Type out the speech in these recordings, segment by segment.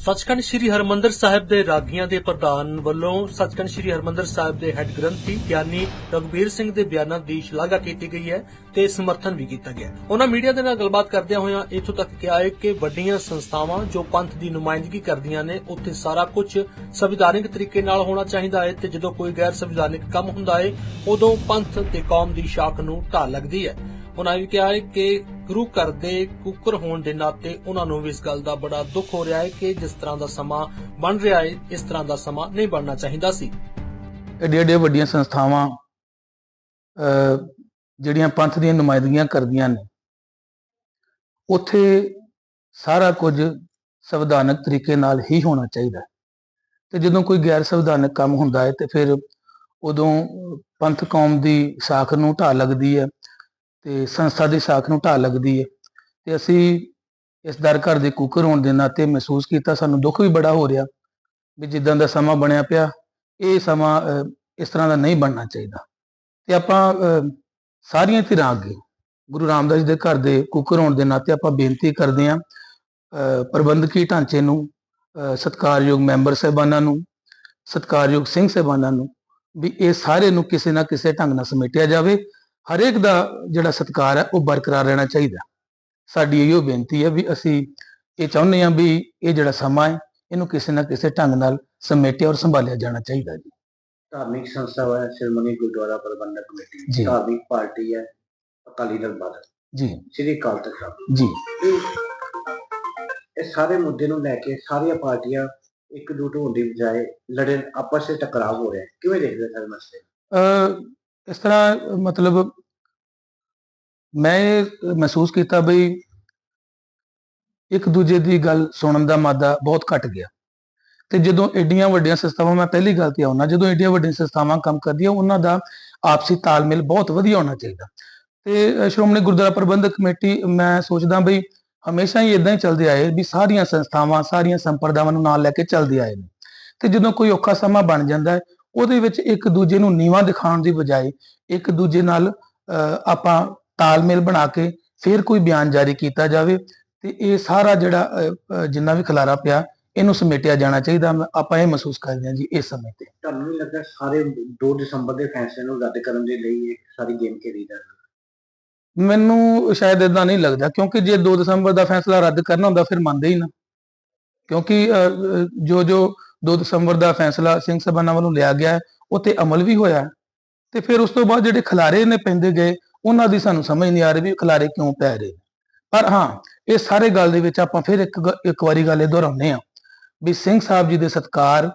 ਸੱਚਖੰਡ ਸ੍ਰੀ ਹਰਮੰਦਰ ਸਾਹਿਬ ਦੇ ਰਾਗੀਆਂ ਦੇ ਪ੍ਰਧਾਨ ਵੱਲੋਂ ਸੱਚਖੰਡ ਸ੍ਰੀ ਹਰਮੰਦਰ ਸਾਹਿਬ ਦੇ ਹੈੱਡ ਗ੍ਰੰਥੀ ਗਿਆਨੀ ਰਘਬੀਰ ਸਿੰਘ ਦੇ ਬਿਆਨਾਂ ਦੀ ਸ਼ਲਾਘਾ ਕੀਤੀ ਗਈ ਹੈ ਤੇ ਸਮਰਥਨ ਵੀ ਕੀਤਾ ਗਿਆ ਉਹਨਾਂ ਮੀਡੀਆ ਦੇ ਨਾਲ ਗੱਲਬਾਤ ਕਰਦਿਆਂ ਹੋਇਆਂ ਇੱਥੋਂ ਤੱਕ ਕਿਹਾ ਹੈ ਕਿ ਵੱਡੀਆਂ ਸੰਸਥਾਵਾਂ ਜੋ ਪੰਥ ਦੀ ਨੁਮਾਇੰਦਗੀ ਕਰਦੀਆਂ ਨੇ, ਉੱਥੇ ਸਾਰਾ ਕੁਝ ਸੰਵਿਧਾਨਿਕ ਤਰੀਕੇ ਨਾਲ ਹੋਣਾ ਚਾਹੀਦਾ ਹੈ ਤੇ ਜਦੋਂ ਕੋਈ ਗੈਰ ਸੰਵਿਧਾਨਿਕ ਕੰਮ ਹੁੰਦਾ ਹੈ, ਉਦੋਂ ਪੰਥ ਤੇ ਕੌਮ ਦੀ ਸ਼ਾਖ ਨੂੰ ਢਾਲ ਲੱਗਦੀ ਹੈ। ਉਹਨਾਂ ਵੀ ਕਿਹਾ ਹੈ ਕਿ ਗੁਰੂ ਘਰ ਦੇ ਕੁੱਕਰ ਹੋਣ ਦੇ ਨਾਤੇ ਉਹਨਾਂ ਨੂੰ ਵੀ ਇਸ ਗੱਲ ਦਾ ਬੜਾ ਦੁੱਖ ਹੋ ਰਿਹਾ ਹੈ ਕਿ ਜਿਸ ਤਰ੍ਹਾਂ ਦਾ ਸਮਾਂ ਬਣ ਰਿਹਾ ਹੈ ਇਸ ਤਰ੍ਹਾਂ ਦਾ ਸਮਾਂ ਨਹੀਂ ਬਣਨਾ ਚਾਹੀਦਾ ਸੀ ਏਡੀਆਂ ਏਡੀਆਂ ਵੱਡੀਆਂ ਸੰਸਥਾਵਾਂ ਅਹ, ਜਿਹੜੀਆਂ ਪੰਥ ਦੀਆਂ ਨੁਮਾਇੰਦਗੀਆਂ ਕਰਦੀਆਂ ਨੇ ਉੱਥੇ ਸਾਰਾ ਕੁਝ ਸੰਵਿਧਾਨਕ ਤਰੀਕੇ ਨਾਲ ਹੀ ਹੋਣਾ ਚਾਹੀਦਾ ਹੈ। ਤੇ ਜਦੋਂ ਕੋਈ ਗੈਰ ਸੰਵਿਧਾਨਕ ਕੰਮ ਹੁੰਦਾ ਹੈ ਤੇ ਫਿਰ ਉਦੋਂ ਪੰਥ ਕੌਮ ਦੀ ਸਾਖ ਨੂੰ ਢਾਹ ਲੱਗਦੀ ਹੈ ਤੇ ਸੰਸਥਾ ਦੀ ਸਾਖ ਨੂੰ ਢਾਹ ਲੱਗਦੀ ਹੈ ਤੇ ਅਸੀਂ ਇਸ ਦਰ ਘਰ ਦੇ ਕੁੱਕਰ ਹੋਣ ਦੇ ਨਾਤੇ ਮਹਿਸੂਸ ਕੀਤਾ ਸਾਨੂੰ ਦੁੱਖ ਵੀ ਬੜਾ ਹੋ ਰਿਹਾ ਵੀ ਜਿੱਦਾਂ ਦਾ ਸਮਾਂ ਬਣਿਆ ਪਿਆ ਇਹ ਸਮਾਂ ਇਸ ਤਰ੍ਹਾਂ ਦਾ ਨਹੀਂ ਬਣਨਾ ਚਾਹੀਦਾ। ਤੇ ਆਪਾਂ ਸਾਰੀਆਂ ਧਿਰਾਂ ਅੱਗੇ ਗੁਰੂ ਰਾਮਦਾਸ ਜੀ ਦੇ ਘਰ ਦੇ ਕੁੱਕਰ ਹੋਣ ਦੇ ਨਾਤੇ ਆਪਾਂ ਬੇਨਤੀ ਕਰਦੇ ਹਾਂ ਪ੍ਰਬੰਧਕੀ ਢਾਂਚੇ ਨੂੰ ਅਹ, ਸਤਿਕਾਰਯੋਗ ਮੈਂਬਰ ਸਾਹਿਬਾਨਾਂ ਨੂੰ ਸਤਿਕਾਰਯੋਗ ਸਿੰਘ ਸਾਹਿਬਾਨਾਂ ਨੂੰ ਵੀ ਇਹ ਸਾਰੇ ਨੂੰ ਕਿਸੇ ਨਾ ਕਿਸੇ ਢੰਗ ਨਾਲ ਸਮੇਟਿਆ ਜਾਵੇ ਹਰੇਕ ਦਾ ਜਿਹੜਾ ਸਤਿਕਾਰ ਹੈ ਉਹ ਬਰਕਰਾਰ ਰਹਿਣਾ ਚਾਹੀਦਾ। ਸਾਡੀ ਇਹੋ ਬੇਨਤੀ ਹੈ ਵੀ ਅਸੀਂ ਇਹ ਚਾਹੁੰਦੇ ਹਾਂ ਵੀ ਇਹ ਜਿਹੜਾ ਸਮਾਂ ਹੈ ਇਹਨੂੰ ਕਿਸੇ ਨਾ ਕਿਸੇ ਢੰਗ ਨਾਲ ਸਮੇਟਿਆ ਔਰ ਸੰਭਾਲਿਆ ਜਾਣਾ ਚਾਹੀਦਾ ਜੀ। ਧਾਰਮਿਕ ਸੰਸਥਾ ਹੈ ਸ਼੍ਰੋਮਣੀ ਗੁਰਦੁਆਰਾ ਪ੍ਰਬੰਧਕ ਕਮੇਟੀ। ਧਾਰਮਿਕ ਪਾਰਟੀ ਹੈ ਅਕਾਲੀ ਦਲ ਬਾਦਲ ਜੀ। ਸ੍ਰੀ ਅਕਾਲ ਤਖਤ ਸਾਹਿਬ। ਜੀ। ਇਹ- ਸਾਰੇ ਮੁੱਦੇ ਨੂੰ ਲੈ ਕੇ ਸਾਰੀਆਂ ਪਾਰਟੀਆਂ ਇਕਜੁੱਟ ਹੋਣ ਦੀ ਬਜਾਏ ਲੜੇ ਆਪਸ ਵਿੱਚ ਟਕਰਾਅ ਹੋ ਰਿਹਾ ਹੈ। ਕਿਵੇਂ ਦੇਖਦੇ ਸਾਰੇ ਮਸਲੇ? ਅਹ ਇਸ ਤਰ੍ਹਾਂ ਮਤਲਬ ਮੈਂ ਇਹ ਮਹਿਸੂਸ ਕੀਤਾ ਬਈ ਇੱਕ ਦੂਜੇ ਦੀ ਗੱਲ ਸੁਣਨ ਦਾ ਮਾਦਾ ਬਹੁਤ ਘਟ ਗਿਆ। ਤੇ ਜਦੋਂ ਏਡੀਆਂ ਵੱਡੀਆਂ ਸੰਸਥਾਵਾਂ ਮੈਂ ਪਹਿਲੀ ਗੱਲ ਤੇ ਆਉਣਾ ਜਦੋਂ ਏਡੀਆਂ ਵੱਡੀਆਂ ਸੰਸਥਾਵਾਂ ਕੰਮ ਕਰਦੀਆਂ ਉਹਨਾਂ ਦਾ ਆਪਸੀ ਤਾਲਮੇਲ ਬਹੁਤ ਵਧੀਆ ਹੋਣਾ ਚਾਹੀਦਾ। ਤੇ ਸ਼੍ਰੋਮਣੀ ਗੁਰਦੁਆਰਾ ਪ੍ਰਬੰਧਕ ਕਮੇਟੀ ਮੈਂ ਸੋਚਦਾ ਬਈ ਹਮੇਸ਼ਾ ਹੀ ਇਦਾਂ ਹੀ ਚੱਲਦੇ ਆਏ ਵੀ ਸਾਰੀਆਂ ਸੰਸਥਾਵਾਂ ਸਾਰੀਆਂ ਸੰਪਰਦਾਵਾਂ ਨੂੰ ਨਾਲ ਲੈ ਕੇ ਚੱਲਦੇ ਆਏ ਨੇ। ਤੇ ਜਦੋਂ ਕੋਈ ਔਖਾ ਸਮਾਂ ਬਣ ਜਾਂਦਾ ਹੈ ਉਹਦੇ ਵਿੱਚ ਇੱਕ ਦੂਜੇ ਨੂੰ ਨੀਵਾਂ ਦਿਖਾਉਣ ਦੀ ਬਜਾਏ ਇੱਕ ਦੂਜੇ ਨਾਲ ਅਹ, ਆਪਾਂ ਤਾਲਮੇਲ ਬਣਾ ਕੇ ਫਿਰ ਕੋਈ ਬਿਆਨ ਜਾਰੀ ਕੀਤਾ ਜਾਵੇ ਤੇ ਇਹ ਸਾਰਾ ਜਿਹੜਾ ਜਿੰਨਾ ਵੀ ਖਲਾਰਾ ਪਿਆ ਇਹਨੂੰ ਸਮੇਟਿਆ ਜਾਣਾ ਚਾਹੀਦਾ। ਆਪਾਂ ਇਹ ਮਹਿਸੂਸ ਕਰਦੇ ਹਾਂ ਜੀ ਇਸ ਸਮੇਂ ਤੇ। ਤੁਹਾਨੂੰ ਨਹੀਂ ਲੱਗਦਾ ਸਾਰੇ 2 ਦਸੰਬਰ ਦੇ ਫੈਸਲੇ ਨੂੰ ਰੱਦ ਕਰਨ ਦੇ ਲਈ ਇੱਕ ਸਾਰੀ ਗੇਮ ਖੇਡੀ ਜਾ ਰਹੀ ਮੈਨੂੰ ਸ਼ਾਇਦ ਇਦਾਂ ਨਹੀਂ ਲੱਗਦਾ ਕਿਉਂਕਿ ਜੇ 2 ਦਸੰਬਰ ਦਾ ਫੈਸਲਾ ਰੱਦ ਕਰਨਾ ਹੁੰਦਾ ਫਿਰ ਮੰਨਦੇ ਹੀ ਨਾ। ਕਿਉਂਕਿ ਜੋ ਜੋ 2 ਦਸੰਬਰ ਦਾ ਫੈਸਲਾ ਸਿੰਘ ਸਭਾਨਾਂ ਵੱਲੋਂ ਲਿਆ ਗਿਆ ਹੈ, ਉਹ ਤੇ ਅਮਲ ਵੀ ਹੋਇਆ। ਤੇ ਫਿਰ ਉਸ ਤੋਂ ਬਾਅਦ ਜਿਹੜੇ ਖਿਲਾਰੇ ਨੇ ਪੈਂਦੇ ਗਏ ਉਹਨਾਂ ਦੀ ਸਾਨੂੰ ਸਮਝ ਨਹੀਂ ਆ ਰਹੀ ਵੀ ਖਿਲਾਰੇ ਕਿਉਂ ਪੈ ਰਹੇ ਨੇ। ਪਰ ਹਾਂ, ਇਹ ਸਾਰੇ ਗੱਲ ਦੇ ਵਿੱਚ ਆਪਾਂ ਫਿਰ ਇੱਕ ਇੱਕ ਵਾਰੀ ਗੱਲ ਇਹ ਦੁਹਰਾਉਂਦੇ ਹਾਂ ਵੀ ਸਿੰਘ ਸਾਹਿਬ ਜੀ ਦੇ ਸਤਕਾਰ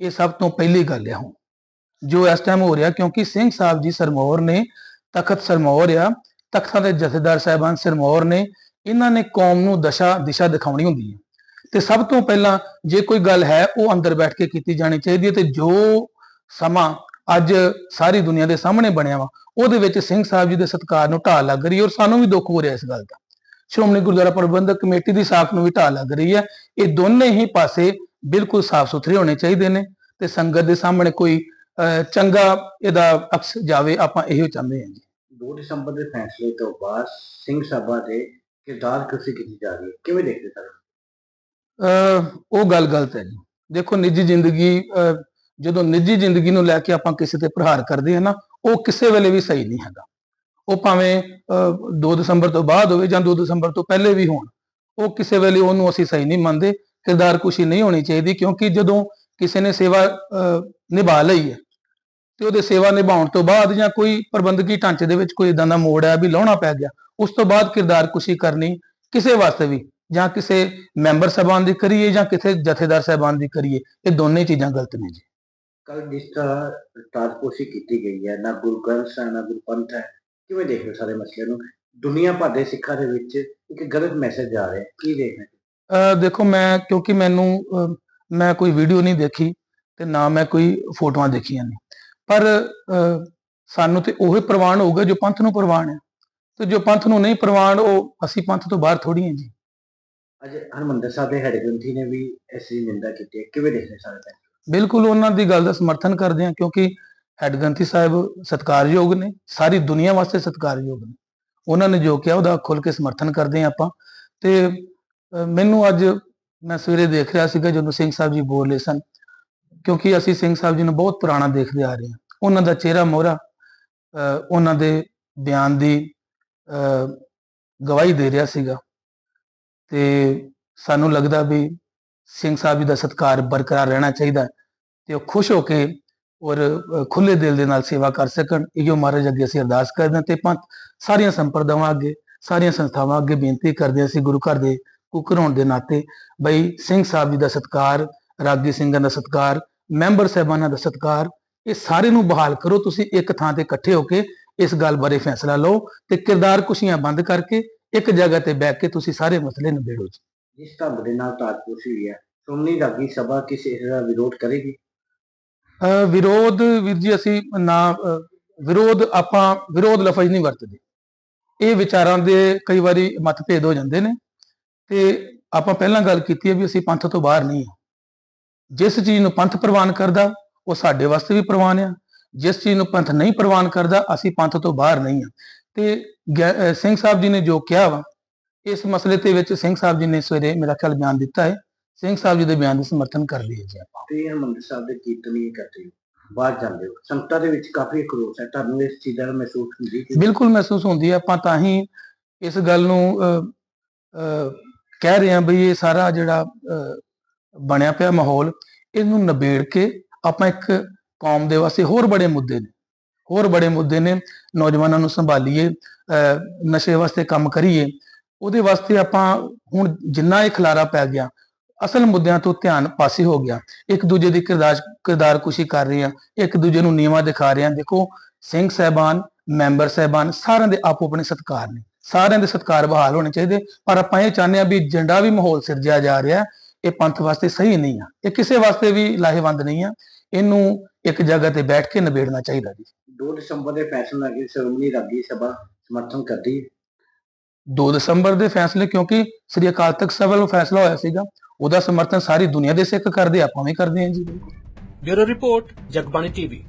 ਇਹ ਸਭ ਤੋਂ ਪਹਿਲੀ ਗੱਲ ਹੈ ਹੁਣ, ਜੋ ਇਸ ਟਾਈਮ ਹੋ ਰਿਹਾ ਕਿਉਂਕਿ ਸਿੰਘ ਸਾਹਿਬ ਜੀ ਸਰਮੌਰ ਨੇ, ਤਖਤ ਸਰਮੌਰ ਆ, ਤਖਤਾਂ ਦੇ ਜਥੇਦਾਰ ਸਾਹਿਬਾਨ ਸਰਮੌਰ ਨੇ, ਇਹਨਾਂ ਨੇ ਕੌਮ ਨੂੰ ਦਸ਼ਾ, ਦਿਸ਼ਾ ਦਿਖਾਉਣੀ ਹੁੰਦੀ ਹੈ ਤੇ ਸਭ ਤੋਂ ਪਹਿਲਾਂ ਜੇ ਕੋਈ ਗੱਲ ਹੈ ਉਹ ਅੰਦਰ ਬੈਠ ਕੇ ਕੀਤੀ ਜਾਣੀ ਚਾਹੀਦੀ ਹੈ ਤੇ ਜੋ ਸਮਾਂ ਅੱਜ ਸਾਰੀ ਦੁਨੀਆ ਦੇ ਸਾਹਮਣੇ ਬਣਿਆ ਵਾ ਉਹਦੇ ਵਿੱਚ ਸਿੰਘ ਸਾਹਿਬ ਜੀ ਦੇ ਸਤਕਾਰ ਨੂੰ ਢਾਹ ਲੱਗ ਰਹੀ ਔਰ ਸਾਨੂੰ ਵੀ ਦੁੱਖ ਹੋ ਰਿਹਾ ਇਸ ਗੱਲ ਦਾ। ਸ਼੍ਰੋਮਣੀ ਗੁਰਦੁਆਰਾ ਪ੍ਰਬੰਧਕ ਕਮੇਟੀ ਦੀ ਸਾਖ ਨੂੰ ਵੀ ਢਾਹ ਲੱਗ ਰਹੀ ਹੈ। ਇਹ ਦੋਨੇ ਹੀ ਪਾਸੇ ਬਿਲਕੁਲ ਸਾਫ਼ ਸੁਥਰੇ ਹੋਣੇ ਚਾਹੀਦੇ ਨੇ ਤੇ ਸੰਗਤ ਦੇ ਸਾਹਮਣੇ ਕੋਈ ਚੰਗਾ ਇਹਦਾ ਅਕਸ ਜਾਵੇ ਆਪਾਂ ਇਹੋ ਚਾਹੁੰਦੇ ਹਾਂ ਜੀ। 2 ਦਸੰਬਰ ਦੇ ਫੈਸਲੇ ਤੋਂ ਬਾਅਦ ਸਿੰਘ ਸਭਾ ਦੇ ਕਿਰਦਾਰ ਕੁਰਸੀ ਕੀਤੀ ਜਾ ਰਹੀ ਹੈ? ਕਿਵੇਂ ਦੇਖਦੇ ਸਰ ਉਹ ਗੱਲ ਗਲਤ ਹੈ ਜੀ। ਦੇਖੋ ਨਿੱਜੀ ਜ਼ਿੰਦਗੀ ਜਦੋਂ ਨਿੱਜੀ ਜ਼ਿੰਦਗੀ ਨੂੰ ਲੈ ਕੇ ਆਪਾਂ ਕਿਸੇ ਤੇ ਪ੍ਰਹਾਰ ਕਰਦੇ ਹਾਂ ਨਾ ਉਹ ਕਿਸੇ ਵੇਲੇ ਵੀ ਸਹੀ ਨਹੀਂ ਹੈਗਾ। ਉਹ ਭਾਵੇਂ 2 ਦਸੰਬਰ ਤੋਂ ਬਾਅਦ ਹੋਵੇ ਜਾਂ 2 ਦਸੰਬਰ ਤੋਂ ਪਹਿਲੇ ਵੀ ਹੋਣ ਉਹ ਕਿਸੇ ਵੇਲੇ ਉਹਨੂੰ ਅਸੀਂ ਸਹੀ ਨਹੀਂ ਮੰਨਦੇ ਕਿਰਦਾਰ ਕੁਸ਼ੀ ਨਹੀਂ ਹੋਣੀ ਚਾਹੀਦੀ ਕਿਉਂਕਿ ਜਦੋਂ ਕਿਸੇ ਨੇ ਸੇਵਾ ਅਹ, ਨਿਭਾ ਲਈ ਹੈ ਤੇ ਉਹਦੇ ਸੇਵਾ ਨਿਭਾਉਣ ਤੋਂ ਬਾਅਦ ਜਾਂ ਕੋਈ ਪ੍ਰਬੰਧਕੀ ਢਾਂਚੇ ਦੇ ਵਿੱਚ ਕੋਈ ਇਦਾਂ ਦਾ ਮੋੜ ਹੈ ਵੀ ਲਾਉਣਾ ਪੈ ਗਿਆ ਉਸ ਤੋਂ ਬਾਅਦ ਕਿਰਦਾਰ ਕੁਸ਼ੀ ਕਰਨੀ ਕਿਸੇ ਵਾਸਤੇ ਵੀ ਜਾਂ ਕਿਸੇ ਮੈਂਬਰ ਸਾਹਿਬਾਨ ਦੀ ਕਰੀਏ ਜਾਂ ਕਿਸੇ ਜਥੇਦਾਰ ਸਾਹਿਬਾਨ ਦੀ ਕਰੀਏ ਇਹ ਦੋਨੇ ਚੀਜ਼ਾਂ ਗਲਤ ਨੇ ਜੀ। ਕੱਲ ਜਿਸ ਤਰ੍ਹਾਂ ਤਾਜਪੋਸ਼ੀ ਕੀਤੀ ਗਈ ਹੈ ਨਾ ਗੁਰੂ ਗ੍ਰੰਥ ਸਾਹਿਬ ਨਾ ਗੁਰੂ ਪੰਥ ਹੈ ਕਿਵੇਂ ਦੇਖਦੇ ਹੋ ਸਾਰੇ ਮਸਲੇ ਨੂੰ ਦੁਨੀਆ ਭਰ ਦੇ ਸਿੱਖਾਂ ਦੇ ਵਿੱਚ ਇੱਕ ਗਲਤ ਮੈਸੇਜ ਜਾ ਰਿਹਾ ਹੈ ਕੀ ਦੇਖਦੇ ਹੋ? ਦੇਖੋ ਮੈਂ ਕਿਉਂਕਿ ਮੈਨੂੰ ਮੈਂ ਕੋਈ ਵੀਡੀਓ ਨਹੀਂ ਦੇਖੀ ਤੇ ਨਾ ਮੈਂ ਕੋਈ ਫੋਟੋਆਂ ਦੇਖੀਆਂ ਨੇ ਪਰ ਸਾਨੂੰ ਤੇ ਉਹੀ ਪ੍ਰਵਾਨ ਹੋਊਗਾ ਜੋ ਪੰਥ ਨੂੰ ਪ੍ਰਵਾਨ ਹੈ ਤੇ ਜੋ ਪੰਥ ਨੂੰ ਨਹੀਂ ਪ੍ਰਵਾਨ ਉਹ ਅਸੀਂ ਪੰਥ ਤੋਂ ਬਾਹਰ ਥੋੜੀ ਹਾਂ ਜੀ ਅੱਜ ਹਰਮੰਦਰ ਸਾਹਿਬ ਦੇ ਹੈਡ ਗ੍ਰੰਥੀ ਨੇ ਵੀ ਇਸ ਦੀ ਨਿੰਦਾ ਕੀਤੀ ਹੈ ਕਿਵੇਂ ਦੇਖਦੇ ਸਾਰੇ? ਬਿਲਕੁਲ ਉਹਨਾਂ ਦੀ ਗੱਲ ਦਾ ਸਮਰਥਨ ਕਰਦੇ ਹਾਂ ਕਿਉਂਕਿ ਹੈਡ ਗ੍ਰੰਥੀ ਸਾਹਿਬ ਸਤਿਕਾਰਯੋਗ ਨੇ ਸਾਰੀ ਦੁਨੀਆ ਵਾਸਤੇ ਸਤਿਕਾਰਯੋਗ ਨੇ। ਉਹਨਾਂ ਨੇ ਜੋ ਕਿਹਾ ਉਹਦਾ ਖੁੱਲ ਕੇ ਸਮਰਥਨ ਕਰਦੇ ਹਾਂ ਆਪਾਂ। ਤੇ ਮੈਨੂੰ ਅੱਜ ਮੈਂ ਸਵੇਰੇ ਦੇਖ ਰਿਹਾ ਸੀਗਾ ਜਦੋਂ ਸਿੰਘ ਸਾਹਿਬ ਜੀ ਬੋਲ ਰਹੇ ਸਨ ਕਿਉਂਕਿ ਅਸੀਂ ਸਿੰਘ ਸਾਹਿਬ ਜੀ ਨੂੰ ਬਹੁਤ ਪੁਰਾਣਾ ਦੇਖਦੇ ਆ ਰਹੇ ਹਾਂ। ਉਹਨਾਂ ਦਾ ਚਿਹਰਾ ਮੋਹਰਾ ਅਹ, ਉਹਨਾਂ ਦੇ ਬਿਆਨ ਦੀ ਅਹ, ਗਵਾਹੀ ਦੇ ਰਿਹਾ ਸੀਗਾ। ਤੇ ਸਾਨੂੰ ਲੱਗਦਾ ਵੀ ਸਿੰਘ ਸਾਹਿਬ ਜੀ ਦਾ ਸਤਿਕਾਰ ਬਰਕਰਾਰ ਰਹਿਣਾ ਚਾਹੀਦਾ ਤੇ ਉਹ ਖੁਸ਼ ਹੋ ਕੇ ਔਰ ਅਹ, ਖੁੱਲੇ ਦਿਲ ਦੇ ਨਾਲ ਸੇਵਾ ਕਰ ਸਕਣ ਇਹੋ ਮਹਾਰਾਜ ਅੱਗੇ ਅਸੀਂ ਅਰਦਾਸ ਕਰਦੇ ਹਾਂ ਤੇ ਪੰਥ ਸਾਰੀਆਂ ਸੰਪਰਦਾਵਾਂ ਅੱਗੇ ਸਾਰੀਆਂ ਸੰਸਥਾਵਾਂ ਅੱਗੇ ਬੇਨਤੀ ਕਰਦੇ ਹਾਂ ਅਸੀਂ ਗੁਰੂ ਘਰ ਦੇ ਕੁੱਕਰ ਹੋਣ ਦੇ ਨਾਤੇ ਬਈ ਸਿੰਘ ਸਾਹਿਬ ਜੀ ਦਾ ਸਤਿਕਾਰ ਰਾਗੀ ਸਿੰਘਾਂ ਦਾ ਸਤਿਕਾਰ ਮੈਂਬਰ ਸਾਹਿਬਾਨਾਂ ਦਾ ਸਤਿਕਾਰ ਇਹ ਸਾਰੇ ਨੂੰ ਬਹਾਲ ਕਰੋ ਤੁਸੀਂ ਇੱਕ ਥਾਂ ਤੇ ਇਕੱਠੇ ਹੋ ਕੇ ਇਸ ਗੱਲ ਬਾਰੇ ਫੈਸਲਾ ਲਓ ਤੇ ਕਿਰਦਾਰ ਕੁਸ਼ੀਆਂ ਬੰਦ ਕਰਕੇ ਇੱਕ ਜਗ੍ਹਾ ਤੇ ਬੈਠ ਕੇ ਤੁਸੀਂ ਸਾਰੇ ਮਸਲੇ ਨਿਬੇੜੋ ਜੀ। ਜਿਸ ਢੰਗ ਦੇ ਨਾਲ ਤਾਜਪੋਸ਼ੀ ਹੋਈ ਹੈ। ਸੁਣਨੀ ਰਾਗੀ ਸਭਾ ਕਿਸੇ ਇਸ ਦਾ ਵਿਰੋਧ ਕਰੇਗੀ? ਵਿਰੋਧ ਵੀਰ ਜੀ ਅਸੀਂ ਨਾ ਵਿਰੋਧ ਆਪਾਂ, ਵਿਰੋਧ ਲਫ਼ਜ਼ ਨਹੀਂ ਵਰਤਦੇ। ਇਹ ਵਿਚਾਰਾਂ ਦੇ ਕਈ ਵਾਰੀ ਮਤਭੇਦ ਹੋ ਜਾਂਦੇ ਨੇ ਤੇ ਆਪਾਂ ਪਹਿਲਾਂ ਗੱਲ ਕੀਤੀ ਹੈ ਵੀ ਅਸੀਂ ਪੰਥ ਤੋਂ ਬਾਹਰ ਨਹੀਂ ਹਾਂ। ਜਿਸ ਚੀਜ਼ ਨੂੰ ਪੰਥ ਪ੍ਰਵਾਨ ਕਰਦਾ, ਉਹ ਸਾਡੇ ਵਾਸਤੇ ਵੀ ਪ੍ਰਵਾਨ ਆ। ਜਿਸ ਚੀਜ਼ ਨੂੰ ਪੰਥ ਨਹੀਂ ਪ੍ਰਵਾਨ ਕਰਦਾ, ਅਸੀਂ ਪੰਥ ਤੋਂ ਬਾਹਰ ਨਹੀਂ ਹਾਂ। ਤੇ ਗੈ- ਸਿੰਘ ਸਾਹਿਬ ਜੀ ਨੇ ਜੋ ਕਿਹਾ ਵਾ ਇਸ ਮਸਲੇ ਤੇ ਵਿੱਚ ਸਿੰਘ ਸਾਹਿਬ ਜੀ ਨੇ ਸਵੇਰੇ ਮੇਰਾ ਖਿਆਲ ਬਿਆਨ ਦਿੱਤਾ ਹੈ। ਸਿੰਘ ਸਾਹਿਬ ਜੀ ਦੇ ਬਿਆਨ ਦਾ ਸਮਰਥਨ ਕਰ ਲਈਏ ਜੀ ਆਪਾਂ। ਤੇ ਹਰਮੰਦਰ ਸਾਹਿਬ ਦੇ ਕੀਰਤਨ ਹੀ ਕਰਦੇ ਹੋ ਬਾਹਰ ਜਾਂਦੇ ਹੋ। ਸੰਗਤਾਂ ਦੇ ਵਿੱਚ ਕਾਫੀ ਖਰੋਸ਼ ਹੈ ਤੁਹਾਨੂੰ ਇਸ ਚੀਜ਼ਾਂ ਦਾ ਮਹਿਸੂਸ ਹੁੰਦੀ ਕਿ ਬਿਲਕੁਲ ਮਹਿਸੂਸ ਹੁੰਦੀ ਹੈ। ਆਪਾਂ ਤਾਂ ਹੀ ਇਸ ਗੱਲ ਨੂੰ ਕਹਿ ਰਹੇ ਹਾਂ ਬਈ ਇਹ ਸਾਰਾ ਜਿਹੜਾ ਬਣਿਆ ਪਿਆ ਮਾਹੌਲ ਇਹਨੂੰ ਨਿਬੇੜ ਕੇ ਆਪਾਂ ਇੱਕ ਕੌਮ ਦੇ ਵਾਸਤੇ ਹੋਰ ਬੜੇ ਮੁੱਦੇ ਨੇ ਹੋਰ ਬੜੇ ਮੁੱਦੇ ਨੇ। ਨੌਜਵਾਨਾਂ ਨੂੰ ਸੰਭਾਲੀਏ ਨਸ਼ੇ ਵਾਸਤੇ ਕੰਮ ਕਰੀਏ ਉਹਦੇ ਵਾਸਤੇ ਆਪਾਂ ਹੁਣ ਜਿੰਨਾ ਇਹ ਖਲਾਰਾ ਪੈ ਗਿਆ, ਅਸਲ ਮੁੱਦਿਆਂ ਤੋਂ ਧਿਆਨ ਪਾਸੇ ਹੋ ਗਿਆ। ਇੱਕ ਦੂਜੇ ਦੀ ਕਿਰਦਾਰ ਕਿਰਦਾਰ ਕਰ ਰਹੇ ਆ ਇੱਕ ਦੂਜੇ ਨੂੰ ਨੀਵਾ ਦਿਖਾ ਰਹੇ ਆ ਦੇਖੋ, ਸਿੰਘ ਸਹਿਬਾਨ, ਮੈਂਬਰ ਸਹਿਬਾਨ ਸਾਰਿਆਂ ਦੇ ਆਪੋ ਆਪਣੇ ਸਤਕਾਰ ਨੇ। ਸਾਰਿਆਂ ਦੇ ਸਤਕਾਰ ਬਹਾਲ ਹੋਣੇ ਚਾਹੀਦੇ। ਪਰ ਆਪਾਂ ਇਹ ਚਾਹੁੰਦੇ ਆ ਵੀ ਜਿਹੜਾ ਵੀ ਮਾਹੌਲ ਸਿਰਜਿਆ ਜਾ ਰਿਹਾ ਇਹ ਪੰਥ ਵਾਸਤੇ ਸਹੀ ਨਹੀਂ ਆ। ਇਹ ਕਿਸੇ ਵਾਸਤੇ ਵੀ ਲਾਹੇਵੰਦ ਨਹੀਂ ਆ। ਇਹਨੂੰ ਇੱਕ ਜਗ੍ਹਾ ਤੇ ਬੈਠ ਕੇ ਨਿਬੇੜਨਾ ਚਾਹੀਦਾ ਜੀ। 2 ਦਸੰਬਰ ਦੇ ਫੈਸਲੇ ਨਾਲ ਸ਼੍ਰੋਮਣੀ ਰਾਗੀ ਸਭਾ ਸਮਰਥਨ ਕਰਦੀ। 2 ਦਸੰਬਰ ਦੇ ਫੈਸਲੇ, ਕਿਉਂਕਿ ਸ੍ਰੀ ਅਕਾਲ ਤਖਤ ਸਾਹਿਬ ਵੱਲੋਂ ਫੈਸਲਾ ਹੋਇਆ ਸੀਗਾ, ਉਹਦਾ ਸਮਰਥਨ ਸਾਰੀ ਦੁਨੀਆ ਦੇ ਸਿੱਖ ਕਰਦੇ, ਆਪਾਂ ਵੀ ਕਰਦੇ ਹਾਂ ਜੀ। Bureau report, Jagbani TV.